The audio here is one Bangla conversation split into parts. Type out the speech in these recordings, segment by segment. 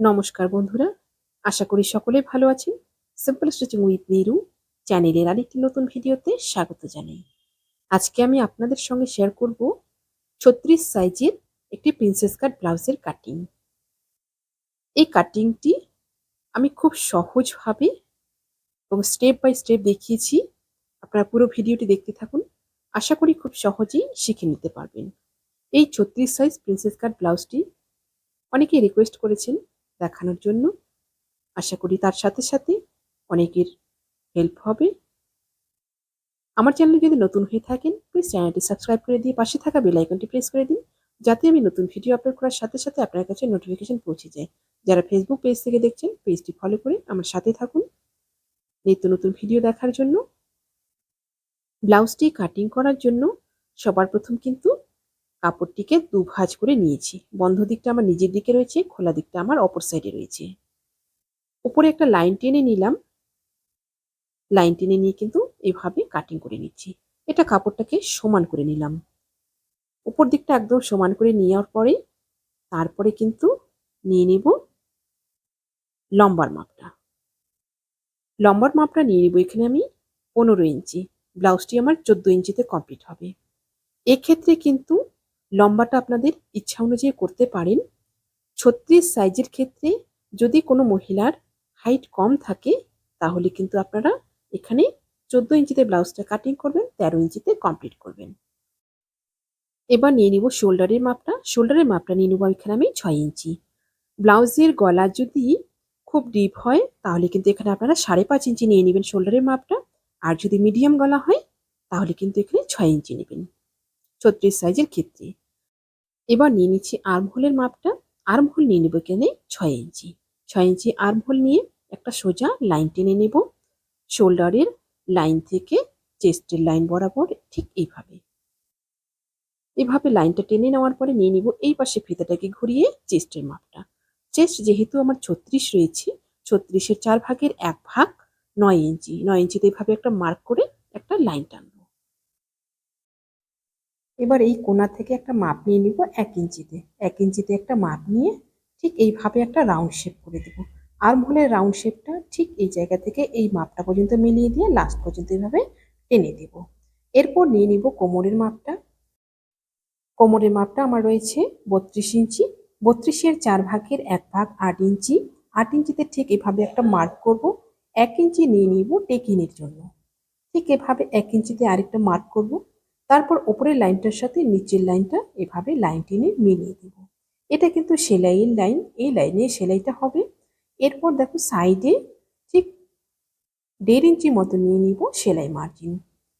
নমস্কার বন্ধুরা, আশা করি সকলে ভালো আছেন। সিম্পল স্টিচিং উইথ নিরু চ্যানেলের আরেকটি নতুন ভিডিওতে স্বাগত জানাই। আজকে আমি আপনাদের সঙ্গে শেয়ার করব ছত্রিশ সাইজের একটি প্রিন্সেস কাট ব্লাউজের কাটিং এই কাটিংটি আমি খুব সহজভাবে এবং স্টেপ বাই স্টেপ দেখিয়েছি। আপনারা পুরো ভিডিওটি দেখতে থাকুন। আশা করি খুব সহজেই শিখে নিতে পারবেন। এই ছত্রিশ সাইজ প্রিন্সেস কাট ব্লাউজটি অনেকেই রিকোয়েস্ট করেছেন দেখানোর জন্য। আশা করি তার সাথে সাথে অনেকের হেল্প হবে। আমার চ্যানেলে যদি নতুন হয়ে থাকেন প্লিজ চ্যানেলটি সাবস্ক্রাইব করে দিয়ে পাশে থাকা বেল আইকনটি প্রেস করে দিন, যাতে আমি নতুন ভিডিও আপলোড করার সাথে সাথে আপনার কাছে নোটিফিকেশন পৌঁছে যায়। যারা ফেসবুক পেজ থেকে দেখছেন পেজটি ফলো করে আমার সাথে থাকুন। নিত্য নতুন ভিডিও দেখার জন্য ব্লাউজটি কাটিং করার জন্য সবার প্রথম কিন্তু কাপড়টিকে দু ভাঁজ করে নিয়েছি। বন্ধ দিকটা আমার নিজের দিকে রয়েছে, খোলা দিকটা আমার অপর সাইডে রয়েছে। উপরে একটা লাইন টেনে নিলাম। লাইন টেনে নিয়ে কিন্তু এভাবে কাটিং করে নিচ্ছি। এটা কাপড়টাকে সমান করে নিলাম। উপর দিকটা একদম সমান করে নেওয়ার পরে, তারপরে কিন্তু নিয়ে নিব লম্বার মাপটা। লম্বার মাপটা নিয়ে নিব এখানে আমি পনেরো ইঞ্চি। ব্লাউজটি আমার চোদ্দ ইঞ্চিতে কমপ্লিট হবে। এক্ষেত্রে কিন্তু লম্বাটা আপনাদের ইচ্ছা অনুযায়ী করতে পারেন। ছত্রিশ সাইজের ক্ষেত্রে যদি কোনো মহিলার হাইট কম থাকে, তাহলে কিন্তু আপনারা এখানে চোদ্দ ইঞ্চিতে ব্লাউজটা কাটিং করবেন, তেরো ইঞ্চিতে কমপ্লিট করবেন। এবার নিয়ে নিব শোল্ডারের মাপটা। শোল্ডারের মাপটা নিয়ে নেব এখানে আমি ছয় ইঞ্চি। ব্লাউজের গলা যদি খুব ডিপ হয়, তাহলে কিন্তু এখানে আপনারা সাড়ে পাঁচ ইঞ্চি নিয়ে নেবেন শোল্ডারের মাপটা। আর যদি মিডিয়াম গলা হয়, তাহলে কিন্তু এখানে ছয় ইঞ্চি নেবেন। ছত্রিশ সাইজের ক্ষেত্রে। এবার নিয়ে নিচ্ছি আর্মহোলের মাপটা। আর্মহোল নিয়ে নেব এখানে ছয় ইঞ্চি। ছয় ইঞ্চি আর্মহোল নিয়ে একটা সোজা লাইন টেনে নেব। শোল্ডারের লাইন থেকে চেস্টের লাইন বরাবর ঠিক এইভাবে। এভাবে লাইনটা টেনে নেওয়ার পরে নিয়ে নিব এই পাশে ফিতাটাকে ঘুরিয়ে চেস্টের মাপটা। চেস্ট যেহেতু আমার ছত্রিশ রয়েছে, ছত্রিশের চার ভাগের এক ভাগ নয় ইঞ্চি। নয় ইঞ্চিতে এভাবে একটা মার্ক করে একটা লাইন টানবো। এবার এই কোনা থেকে একটা মাপ নিয়ে নিব এক ইঞ্চিতে। এক ইঞ্চিতে একটা মাপ নিয়ে ঠিক এইভাবে একটা রাউন্ড শেপ করে দেব। আর ভুলের রাউন্ড শেপটা ঠিক এই জায়গা থেকে এই মাপটা পর্যন্ত মিলিয়ে দিয়ে লাস্ট পর্যন্ত এইভাবে টেনে দেব। এরপর নিয়ে নিব কোমরের মাপটা। কোমরের মাপটা আমার রয়েছে বত্রিশ ইঞ্চি। বত্রিশের চার ভাগের এক ভাগ আট ইঞ্চি। আট ইঞ্চিতে ঠিক এভাবে একটা মার্ক করব। এক ইঞ্চি নিয়ে নিব টেকিনের জন্য। ঠিক এভাবে এক ইঞ্চিতে আরেকটা মার্ক করব। তারপর ওপরের লাইনটার সাথে নিচের লাইনটা এভাবে লাইন টেনে মিলিয়ে দেব। এটা কিন্তু সেলাইয়ের লাইন, এই লাইনে সেলাইটা হবে। এরপর দেখো সাইডে ঠিক দেড় ইঞ্চি মতো নিয়ে নিব সেলাই মার্জিন।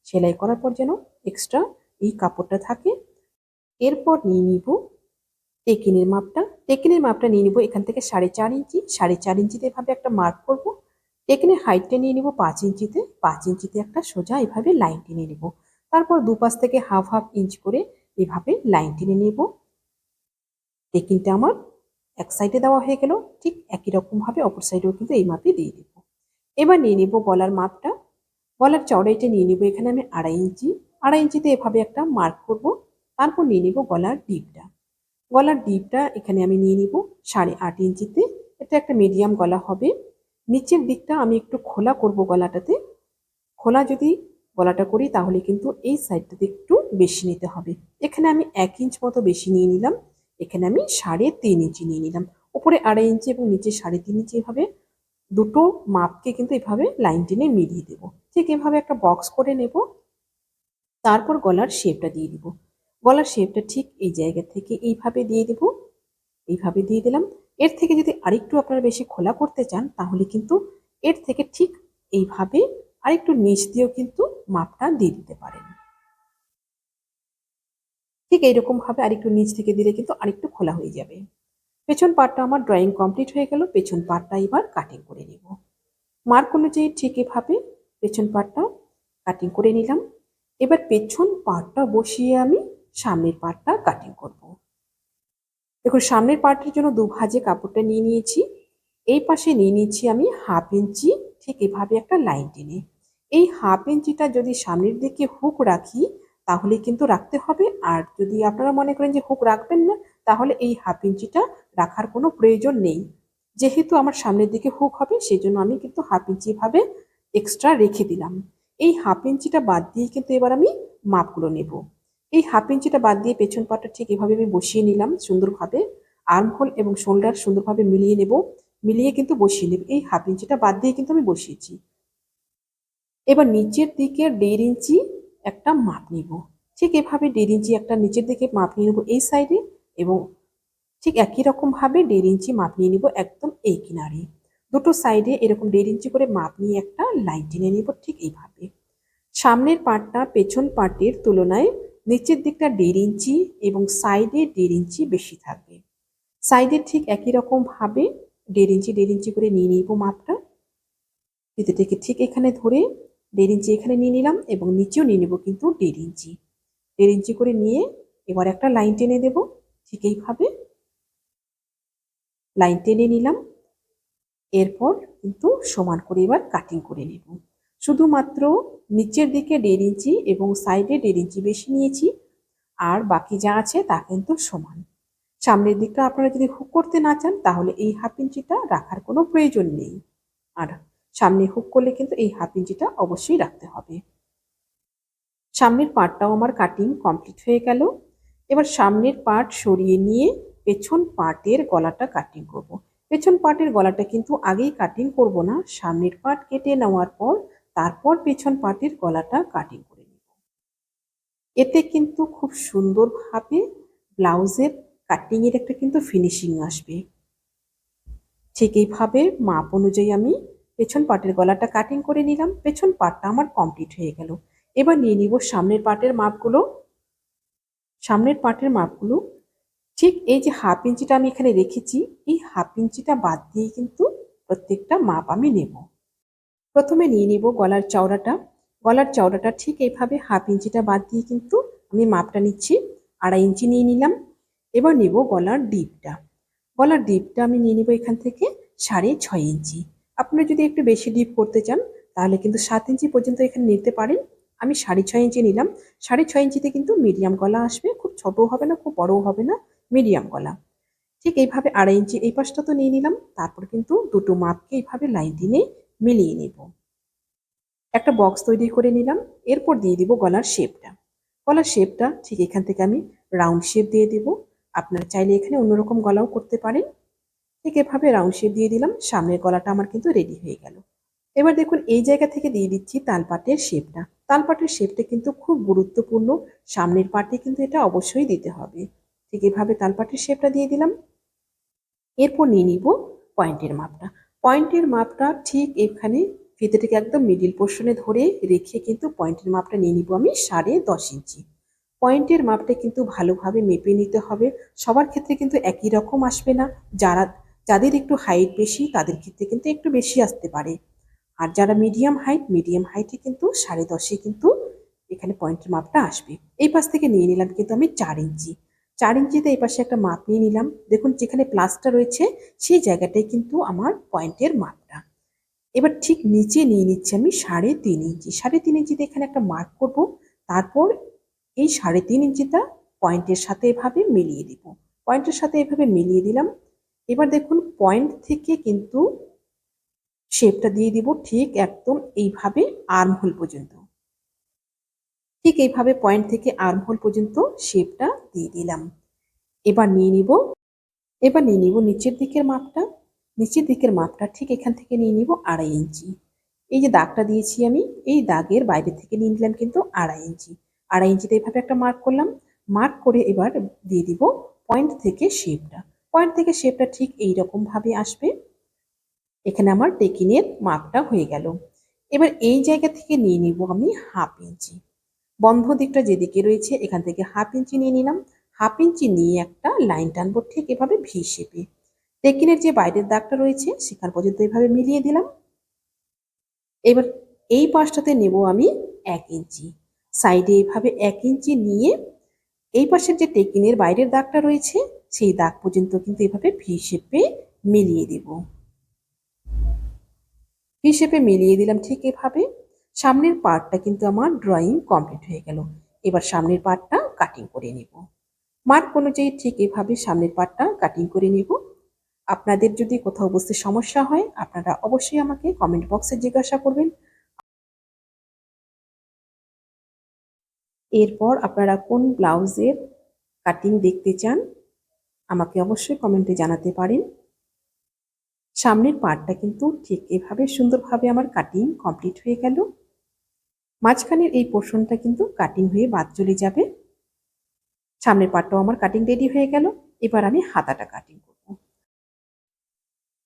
সেলাই করার পর যেন এক্সট্রা এই কাপড়টা থাকে। এরপর নিয়ে নিব টেকিনের মাপটা। টেকিনের মাপটা নিয়ে নিব এখান থেকে সাড়ে চার ইঞ্চি। সাড়ে চার ইঞ্চিতে এভাবে একটা মার্ক করব। টেকিনের হাইটটা নিয়ে নিব পাঁচ ইঞ্চিতে। পাঁচ ইঞ্চিতে একটা সোজা এভাবে লাইন টেনে নিব। তারপর দুপাশ থেকে হাফ হাফ ইঞ্চ করে এভাবে লাইন টেনে নেব। টেকিংটা আমার এক সাইডে দেওয়া হয়ে গেল, ঠিক একই রকমভাবে অপর সাইডেও কিন্তু এই মাপে দিয়ে দেব। এবার নিয়ে নেব গলার মাপটা। গলার চড়াইটা নিয়ে নেব এখানে আমি আড়াই ইঞ্চি আড়াই ইঞ্চিতে এভাবে একটা মার্ক করব। তারপর নিয়ে নেব গলার ডিপটা। গলার ডিপটা এখানে আমি নিয়ে নিব সাড়ে আট ইঞ্চিতে এটা একটা মিডিয়াম গলা হবে। নিচের দিকটা আমি একটু খোলা করব গলাটাতে। খোলা যদি গলাটা করি, তাহলে কিন্তু এই সাইডটাতে একটু বেশি নিতে হবে। এখানে আমি এক ইঞ্চ মতো বেশি নিয়ে নিলাম। এখানে আমি সাড়ে তিন ইঞ্চি নিয়ে নিলাম। উপরে আড়াই ইঞ্চি এবং নিচে সাড়ে তিন ইঞ্চি এভাবে দুটো মাপকে কিন্তু এভাবে লাইন টেনে মিলিয়ে দেব। ঠিক এভাবে একটা বক্স করে নেব। তারপর গলার শেপটা দিয়ে দিব। গলার শেপটা ঠিক এই জায়গা থেকে এইভাবে দিয়ে দেব। এইভাবে দিয়ে দিলাম। এর থেকে যদি আরেকটু আপনারা বেশি খোলা করতে চান, তাহলে কিন্তু এর থেকে ঠিক এইভাবে আরেকটু নিচ দিয়েও কিন্তু মাপটা দিয়ে দিতে পারেন। ঠিক এইরকম ভাবে আরেকটু নিচ থেকে দিলে কিন্তু আরেকটু খোলা হয়ে যাবে। পেছন পার্টটা আমার ড্রয়িং কমপ্লিট হয়ে গেল, পেছন পার্টটা এবার কাটিং করে নেব। মার্ক অনুযায়ী ঠিক এভাবে পেছন পার্টটা কাটিং করে নিলাম। এবার পেছন পার্টটা বসিয়ে আমি সামনের পার্টটা কাটিং করব। দেখুন, সামনের পার্টের জন্য দু ভাজে কাপড়টা নিয়ে নিয়েছি। এই পাশে নিয়ে নিয়েছি আমি হাফ ইঞ্চি ঠিক এভাবে একটা লাইন টেনে। এই হাফ ইঞ্চিটা যদি সামনের দিকে হুক রাখি, তাহলে কিন্তু রাখতে হবে। আর যদি আপনারা মনে করেন যে হুক রাখবেন না, তাহলে এই হাফ ইঞ্চিটা রাখার কোনো প্রয়োজন নেই। যেহেতু আমার সামনের দিকে হুক হবে সেই জন্য আমি কিন্তু হাফ ইঞ্চি ভাবে এক্সট্রা রেখে দিলাম। এই হাফ ইঞ্চিটা বাদ দিয়ে কিন্তু এবার আমি মাপগুলো নেব। এই হাফ ইঞ্চিটা বাদ দিয়ে পেছন পাটা ঠিক এভাবে আমি বসিয়ে নিলাম সুন্দরভাবে। আর্ম হোল এবং শোল্ডার সুন্দরভাবে মিলিয়ে নেব। মিলিয়ে কিন্তু বসিয়ে নেব। এই হাফ ইঞ্চিটা বাদ দিয়ে কিন্তু আমি বসিয়েছি। এবার নিচের দিকে দেড় ইঞ্চি একটা মাপ নিব। ঠিক এভাবে দেড় ইঞ্চি একটা নিচের দিকে মাপ নিয়ে নেব এই সাইডে এবং ঠিক একই রকমভাবে দেড় ইঞ্চি মাপ নিয়ে নিব একদম এই কিনারে। দুটো সাইডে এরকম দেড় ইঞ্চি করে মাপ নিয়ে একটা লাইন টেনে নিব ঠিক এইভাবে। সামনের পার্টটা পেছন পার্টের তুলনায় নিচের দিকটা দেড় ইঞ্চি এবং সাইডে দেড় ইঞ্চি বেশি থাকবে সাইডে ঠিক একই রকমভাবে দেড় ইঞ্চি দেড় ইঞ্চি করে নিয়ে নিব মাপটা। দিতে থেকে ঠিক এখানে ধরে দেড় ইঞ্চি এখানে নিয়ে নিলাম এবং নিচেও নিয়ে নেব কিন্তু দেড় ইঞ্চি। দেড় ইঞ্চি করে নিয়ে এবার একটা লাইন টেনে দেব, ঠিক এইভাবে। লাইন টেনে নিলাম, এরপর কিন্তু সমান করে এবার কাটিং করে নেব। শুধুমাত্র নিচের দিকে দেড় ইঞ্চি এবং সাইডে দেড় ইঞ্চি বেশি নিয়েছি, আর বাকি যা আছে তা কিন্তু সমান। সামনের দিকটা আপনারা যদি হুক করতে না চান, তাহলে এই হাফ ইঞ্চিটা রাখার কোনো প্রয়োজন নেই। আর সামনে হুক করলে কিন্তু এই হাফ ইঞ্চিটা অবশ্যই রাখতে হবে। সামনের পার্টটাও আমার কাটিং কমপ্লিট হয়ে গেল। এবার সামনের পার্ট সরিয়ে নিয়ে পেছন পার্টের গলাটা কাটিং করব। পেছন পার্টের গলাটা কিন্তু আগেই কাটিং করব না, সামনের পার্ট কেটে নেওয়ার পর তারপর পেছন পার্টের গলাটা কাটিং করে নেব। এতে কিন্তু খুব সুন্দরভাবে ব্লাউজের কাটিংয়ের একটা কিন্তু ফিনিশিং আসবে। ঠিক এইভাবে মাপ অনুযায়ী আমি পেছন পাটের গলাটা কাটিং করে নিলাম, পেছন পাটটা আমার কমপ্লিট হয়ে গেল। এবার নিয়ে নিব সামনের পার্টের মাপগুলো। সামনের পার্টের মাপগুলো, ঠিক এই যে হাফ ইঞ্চিটা আমি এখানে রেখেছি, এই হাফ ইঞ্চিটা বাদ দিয়ে কিন্তু প্রত্যেকটা মাপ আমি নেব। প্রথমে নিয়ে নিব গলার চওড়াটা। গলার চওড়াটা ঠিক এইভাবে হাফ ইঞ্চিটা বাদ দিয়ে কিন্তু আমি মাপটা নিচ্ছি, আড়াই ইঞ্চি নিয়ে নিলাম। এবার নিব গলার ডিপটা গলার ডিপটা আমি নিয়ে নিব এখান থেকে সাড়ে ছয় ইঞ্চি। আপনারা যদি একটু বেশি ডিপ করতে চান, তাহলে কিন্তু সাত ইঞ্চি পর্যন্ত এখানে নিতে পারেন। আমি সাড়ে ছয় ইঞ্চি নিলাম। সাড়ে ছয় ইঞ্চিতে কিন্তু মিডিয়াম গলা আসবে। খুব ছোটও হবে না, খুব বড়ও হবে না মিডিয়াম গলা। ঠিক এইভাবে আড়াই ইঞ্চি এই পাশটা তো নিয়ে নিলাম। তারপর কিন্তু দুটো মাপকে এইভাবে লাইন দিয়ে মিলিয়ে নেব। একটা বক্স তৈরি করে নিলাম। এরপর দিয়ে দিব গলার শেপটা গলার শেপটা ঠিক এখান থেকে আমি রাউন্ড শেপ দিয়ে দেব। আপনারা চাইলে এখানে অন্যরকম গলাও করতে পারেন। ঠিক এভাবে রাউন্ড শেপ দিয়ে দিলাম। সামনের গলাটা আমার কিন্তু রেডি হয়ে গেল। এবার দেখুন, এই জায়গা থেকে দিয়ে দিচ্ছি তালপাটের শেপটা তালপাটের শেপটা কিন্তু খুব গুরুত্বপূর্ণ। সামনের পাটে কিন্তু এটা অবশ্যই দিতে হবে। ঠিক এভাবে তালপাটের শেপটা দিয়ে দিলাম। এরপর নিয়ে নিব পয়েন্টের মাপটা। পয়েন্টের মাপটা ঠিক এখানে ফিতেটাকে একদম মিডিল পোর্শনে ধরে রেখে কিন্তু পয়েন্টের মাপটা নিয়ে নিব আমি সাড়ে দশ ইঞ্চি। পয়েন্টের মাপটা কিন্তু ভালোভাবে মেপে নিতে হবে। সবার ক্ষেত্রে কিন্তু একই রকম আসবে না। যারা যাদের একটু হাইট বেশি, তাদের ক্ষেত্রে কিন্তু একটু বেশি আসতে পারে। আর যারা মিডিয়াম হাইট মিডিয়াম হাইটে কিন্তু সাড়ে দশে কিন্তু এখানে পয়েন্টের মাপটা আসবে। এই পাশ থেকে নিয়ে নিলাম কিন্তু আমি চার ইঞ্চি। চার ইঞ্চিতে এই পাশে একটা মাপ নিয়ে নিলাম। দেখুন যেখানে প্লাসটা রয়েছে, সেই জায়গাটাই কিন্তু আমার পয়েন্টের মাপটা। এবার ঠিক নিচে নিয়ে নিচ্ছি আমি সাড়ে তিন ইঞ্চি। সাড়ে তিন ইঞ্চিতে এখানে একটা মার্ক করব। তারপর এই সাড়ে তিন ইঞ্চিটা পয়েন্টের সাথে এভাবে মিলিয়ে দিব। পয়েন্টের সাথে এভাবে মিলিয়ে দিলাম। এবার দেখুন পয়েন্ট থেকে কিন্তু শেপটা দিয়ে দিব ঠিক একদম এইভাবে আর্মহোল পর্যন্ত। ঠিক এইভাবে পয়েন্ট থেকে আর্মহোল পর্যন্ত শেপটা দিয়ে দিলাম। এবার নিয়ে নিব, এবার নিয়ে নিব নিচের দিকের মাপটা। নিচের দিকের মাপটা ঠিক এখান থেকে নিয়ে নিব আড়াই ইঞ্চি। এই যে দাগটা দিয়েছি আমি, এই দাগের বাইরে থেকে নিয়ে নিলাম কিন্তু আড়াই ইঞ্চি। আড়াই ইঞ্চিতে এইভাবে একটা মার্ক করলাম। মার্ক করে এবার দিয়ে দিব পয়েন্ট থেকে শেপটা পয়েন্ট থেকে শেপটা ঠিক এই ভাবে আসবে। এখানে আমার টেকিনের মাপটা হয়ে গেল। এবার এই জায়গা থেকে নিয়ে নিব আমি হাফ ইঞ্চি। বন্ধ দিকটা যেদিকে রয়েছে এখান থেকে হাফ ইঞ্চি নিয়ে নিলাম। হাফ ইঞ্চি নিয়ে একটা লাইন টানবো ঠিক এভাবে ভি শেপে টেকিনের যে বাইরের দাগটা রয়েছে সেখান পর্যন্ত এভাবে মিলিয়ে দিলাম। এবার এই পাশটাতে নেব আমি এক ইঞ্চি। সাইডে এইভাবে এক ইঞ্চি নিয়ে এই পাশের যে টেকিনের বাইরের দাগটা রয়েছে সেই দাগ পর্যন্ত কিন্তু এভাবে ভি শেপে মিলিয়ে দেব। ভি শেপে মিলিয়ে দিলাম ঠিক এভাবে। সামনের পার্টটা কিন্তু আমার ড্রয়িং কমপ্লিট হয়ে গেল। এবার সামনের পার্টটা কাটিং করে নেব। মার্ক অনুযায়ী ঠিক এভাবে সামনের পার্টটা কাটিং করে নেব। আপনাদের যদি কোথাও বুঝতে সমস্যা হয়, আপনারা অবশ্যই আমাকে কমেন্ট বক্সে জিজ্ঞাসা করবেন। এরপর আপনারা কোন ব্লাউজের কাটিং দেখতে চান আমাকে অবশ্যই কমেন্টে জানাতে পারেন। সামনের পার্টটা কিন্তু ঠিক এভাবে সুন্দরভাবে আমার কাটিং কমপ্লিট হয়ে গেল। মাঝখানের এই পোর্শনটা কিন্তু কাটিং হয়ে বাদ চলে যাবে। সামনের পার্টটাও আমার কাটিং রেডি হয়ে গেল। এবার আমি হাতাটা কাটিং করব।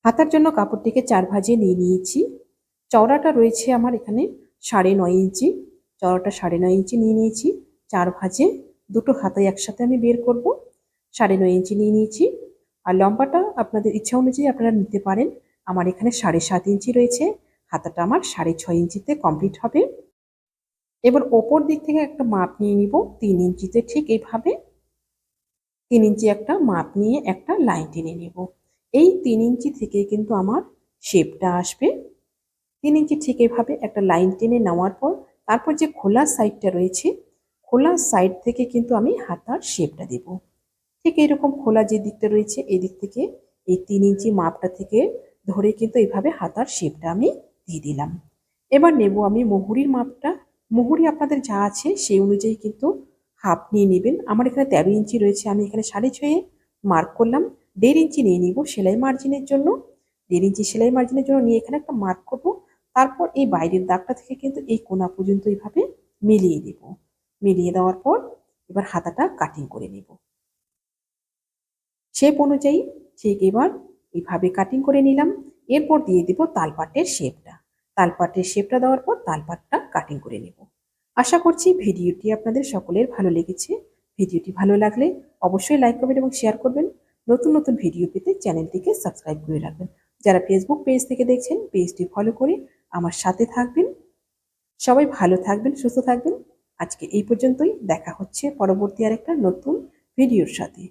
হাতার জন্য কাপড়টিকে চার ভাজে নিয়ে নিয়েছি। চওড়াটা রয়েছে আমার এখানে সাড়ে নয় ইঞ্চি। চওড়াটা সাড়ে নয় ইঞ্চি নিয়ে নিয়েছি। চার ভাজে দুটো হাতায় একসাথে আমি বের করব। সাড়ে নয় ইঞ্চি নিয়ে নিয়েছি। আর লম্বাটা আপনাদের ইচ্ছা অনুযায়ী আপনারা নিতে পারেন। আমার এখানে সাড়ে সাত ইঞ্চি রয়েছে। হাতাটা আমার সাড়ে ছয় ইঞ্চিতে কমপ্লিট হবে। এবার ওপর দিক থেকে একটা মাপ নিয়ে নিব। তিন ইঞ্চিতে ঠিক এইভাবে। তিন ইঞ্চি একটা মাপ নিয়ে একটা লাইন টেনে নেব। এই তিন ইঞ্চি থেকে কিন্তু আমার শেপটা আসবে। তিন ইঞ্চি ঠিক এইভাবে একটা লাইন টেনে নেওয়ার পর তারপর যে খোলা সাইডটা রয়েছে, খোলা সাইড থেকে কিন্তু আমি হাতার শেপটা দেব। ঠিক এরকম খোলা যে দিকটা রয়েছে, এই দিক থেকে এই তিন ইঞ্চি মাপটা থেকে ধরে কিন্তু এইভাবে হাতার শেপটা আমি দিয়ে দিলাম। এবার নেব আমি মুহুরির মাপটা। মুহুরি আপনাদের যা আছে সেই অনুযায়ী কিন্তু হাফ নিয়ে নেবেন। আমার এখানে তেরো ইঞ্চি রয়েছে, আমি এখানে সাড়ে ছয়ে মার্ক করলাম। দেড় ইঞ্চি নিয়ে নিব সেলাই মার্জিনের জন্য। দেড় ইঞ্চি সেলাই মার্জিনের জন্য নিয়ে এখানে একটা মার্ক করব। তারপর এই বাইরের দাগটা থেকে কিন্তু এই কোনা পর্যন্ত এইভাবে মিলিয়ে দেব মিলিয়ে দেওয়ার পর এবার হাতাটা কাটিং করে নেব। শেপ অনুযায়ী ঠিক এবার এইভাবে কাটিং করে নিলাম। এরপর দিয়ে দিব তালপাটের শেপটা। তালপাটের শেপটা দেওয়ার পর তালপাটটা কাটিং করে নেব। আশা করছি ভিডিওটি আপনাদের সকলের ভালো লেগেছে। ভিডিওটি ভালো লাগলে অবশ্যই লাইক করবেন এবং শেয়ার করবেন। নতুন নতুন ভিডিও পেতে চ্যানেলটিকে সাবস্ক্রাইব করে রাখবেন। যারা ফেসবুক পেজ থেকে দেখছেন পেজটি ফলো করে আমার সাথে থাকবেন। সবাই ভালো থাকবেন, সুস্থ থাকবেন। আজকে এই পর্যন্তই। দেখা হচ্ছে পরবর্তী আরেকটা নতুন ভিডিওর সাথে।